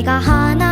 내가 하나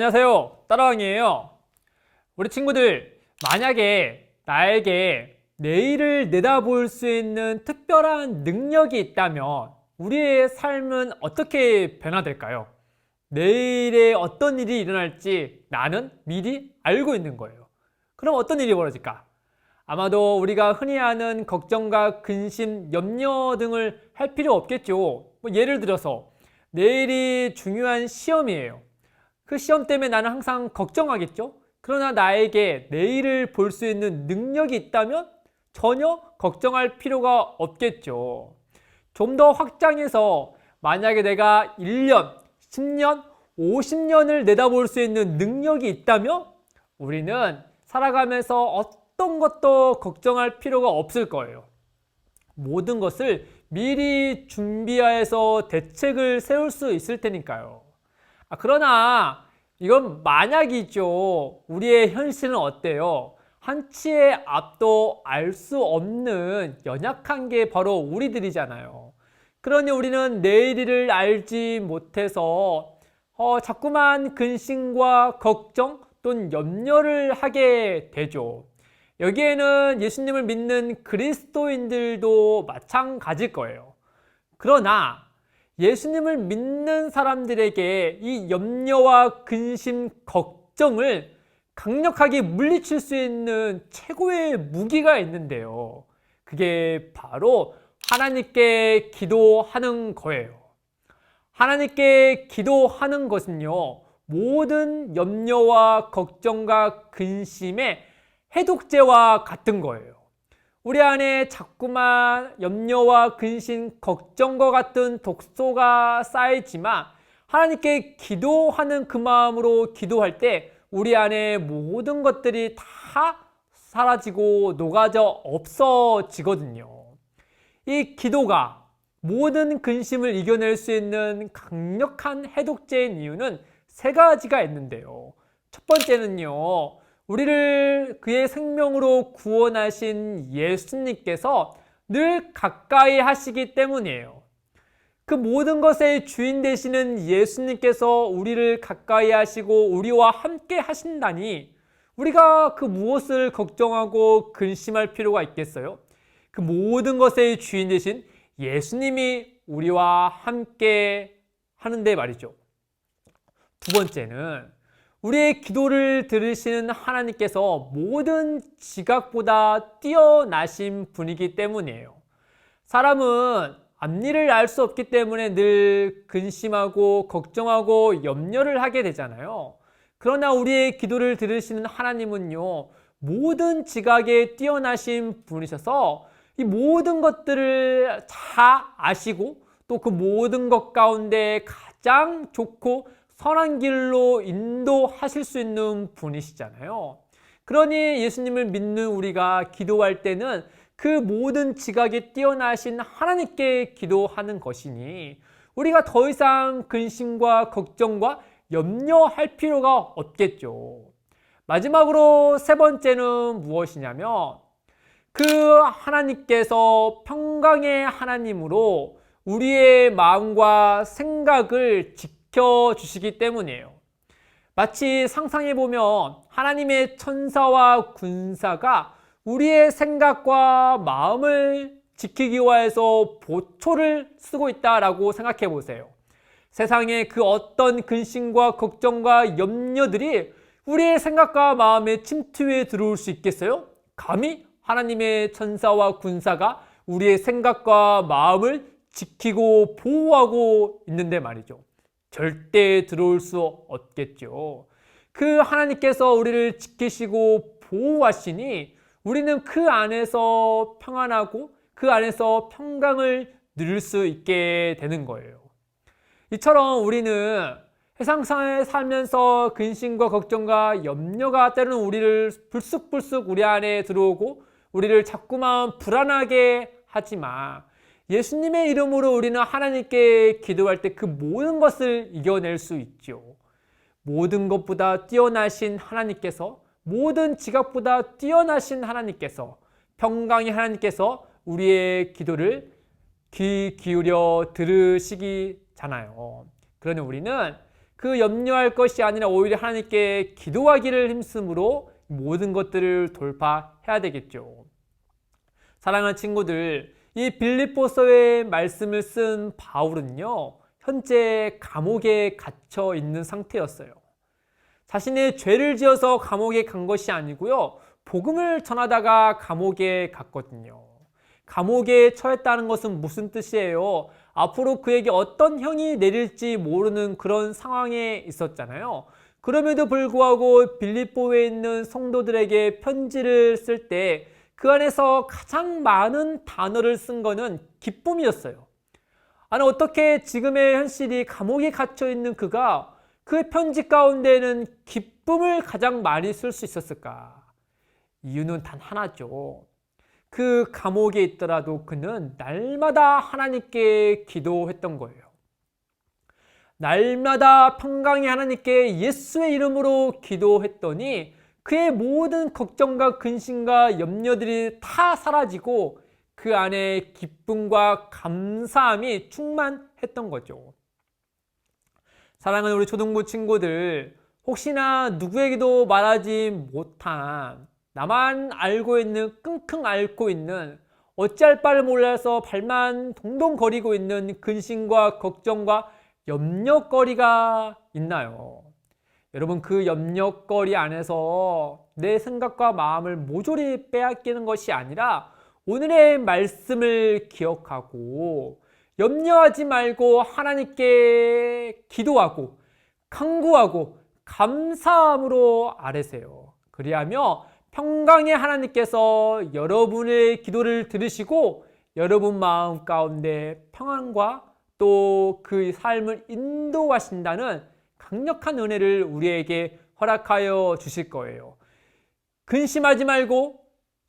안녕하세요. 따라왕이에요. 우리 친구들 만약에 나에게 내일을 내다볼 수 있는 특별한 능력이 있다면 우리의 삶은 어떻게 변화될까요? 내일에 어떤 일이 일어날지 나는 미리 알고 있는 거예요. 그럼 어떤 일이 벌어질까? 아마도 우리가 흔히 아는 걱정과 근심, 염려 등을 할 필요 없겠죠. 뭐 예를 들어서 내일이 중요한 시험이에요. 그 시험 때문에 나는 항상 걱정하겠죠? 그러나 나에게 내일을 볼 수 있는 능력이 있다면 전혀 걱정할 필요가 없겠죠. 좀 더 확장해서 만약에 내가 1년, 10년, 50년을 내다볼 수 있는 능력이 있다면 우리는 살아가면서 어떤 것도 걱정할 필요가 없을 거예요. 모든 것을 미리 준비해서 대책을 세울 수 있을 테니까요. 아, 그러나 이건 만약이죠. 우리의 현실은 어때요? 한치의 앞도 알 수 없는 연약한 게 바로 우리들이잖아요. 그러니 우리는 내일을 알지 못해서 어, 자꾸만 근심과 걱정 또는 염려를 하게 되죠. 여기에는 예수님을 믿는 그리스도인들도 마찬가지일 거예요. 그러나 예수님을 믿는 사람들에게 이 염려와 근심, 걱정을 강력하게 물리칠 수 있는 최고의 무기가 있는데요. 그게 바로 하나님께 기도하는 거예요. 하나님께 기도하는 것은요, 모든 염려와 걱정과 근심의 해독제와 같은 거예요. 우리 안에 자꾸만 염려와 근심, 걱정과 같은 독소가 쌓이지만 하나님께 기도하는 그 마음으로 기도할 때 우리 안에 모든 것들이 다 사라지고 녹아져 없어지거든요. 이 기도가 모든 근심을 이겨낼 수 있는 강력한 해독제인 이유는 세 가지가 있는데요. 첫 번째는요, 우리를 그의 생명으로 구원하신 예수님께서 늘 가까이 하시기 때문이에요. 그 모든 것의 주인 되시는 예수님께서 우리를 가까이 하시고 우리와 함께 하신다니 우리가 그 무엇을 걱정하고 근심할 필요가 있겠어요? 그 모든 것의 주인 되신 예수님이 우리와 함께 하는데 말이죠. 두 번째는 우리의 기도를 들으시는 하나님께서 모든 지각보다 뛰어나신 분이기 때문이에요. 사람은 앞일을 알 수 없기 때문에 늘 근심하고 걱정하고 염려를 하게 되잖아요. 그러나 우리의 기도를 들으시는 하나님은요, 모든 지각에 뛰어나신 분이셔서 이 모든 것들을 다 아시고 또 그 모든 것 가운데 가장 좋고 선한 길로 인도하실 수 있는 분이시잖아요. 그러니 예수님을 믿는 우리가 기도할 때는 그 모든 지각에 뛰어나신 하나님께 기도하는 것이니 우리가 더 이상 근심과 걱정과 염려할 필요가 없겠죠. 마지막으로 세 번째는 무엇이냐면 그 하나님께서 평강의 하나님으로 우리의 마음과 생각을 지켜 주시기 때문이에요. 마치 상상해 보면 하나님의 천사와 군사가 우리의 생각과 마음을 지키기 위해서 보초를 쓰고 있다라고 생각해 보세요. 세상의 그 어떤 근심과 걱정과 염려들이 우리의 생각과 마음에 침투해 들어올 수 있겠어요? 감히 하나님의 천사와 군사가 우리의 생각과 마음을 지키고 보호하고 있는데 말이죠. 절대 들어올 수 없겠죠. 그 하나님께서 우리를 지키시고 보호하시니 우리는 그 안에서 평안하고 그 안에서 평강을 누릴 수 있게 되는 거예요. 이처럼 우리는 세상상에 살면서 근심과 걱정과 염려가 때로는 우리를 불쑥불쑥 우리 안에 들어오고 우리를 자꾸만 불안하게 하지만 예수님의 이름으로 우리는 하나님께 기도할 때 그 모든 것을 이겨낼 수 있죠. 모든 것보다 뛰어나신 하나님께서 모든 지각보다 뛰어나신 하나님께서 평강의 하나님께서 우리의 기도를 귀 기울여 들으시기잖아요. 그러니 우리는 그 염려할 것이 아니라 오히려 하나님께 기도하기를 힘쓰므로 모든 것들을 돌파해야 되겠죠. 사랑하는 친구들, 이 빌립보서의 말씀을 쓴 바울은요, 현재 감옥에 갇혀 있는 상태였어요. 자신의 죄를 지어서 감옥에 간 것이 아니고요, 복음을 전하다가 감옥에 갔거든요. 감옥에 처했다는 것은 무슨 뜻이에요? 앞으로 그에게 어떤 형이 내릴지 모르는 그런 상황에 있었잖아요. 그럼에도 불구하고 빌립보에 있는 성도들에게 편지를 쓸때 그 안에서 가장 많은 단어를 쓴 거는 기쁨이었어요. 아니 어떻게 지금의 현실이 감옥에 갇혀 있는 그가 그 편지 가운데는 기쁨을 가장 많이 쓸 수 있었을까? 이유는 단 하나죠. 그 감옥에 있더라도 그는 날마다 하나님께 기도했던 거예요. 날마다 평강의 하나님께 예수의 이름으로 기도했더니 그의 모든 걱정과 근심과 염려들이 다 사라지고 그 안에 기쁨과 감사함이 충만했던 거죠. 사랑하는 우리 초등부 친구들, 혹시나 누구에게도 말하지 못한 나만 알고 있는 끙끙 앓고 있는 어찌할 바를 몰라서 발만 동동거리고 있는 근심과 걱정과 염려거리가 있나요? 여러분 그 염려거리 안에서 내 생각과 마음을 모조리 빼앗기는 것이 아니라 오늘의 말씀을 기억하고 염려하지 말고 하나님께 기도하고 간구하고 감사함으로 아뢰세요. 그리하며 평강의 하나님께서 여러분의 기도를 들으시고 여러분 마음 가운데 평안과 또 그 삶을 인도하신다는 강력한 은혜를 우리에게 허락하여 주실 거예요. 근심하지 말고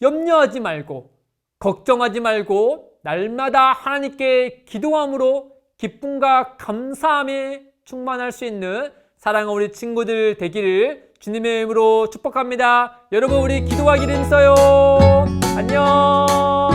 염려하지 말고 걱정하지 말고 날마다 하나님께 기도함으로 기쁨과 감사함에 충만할 수 있는 사랑하는 우리 친구들 되기를 주님의 이름으로 축복합니다. 여러분 우리 기도하기를 있어요. 안녕.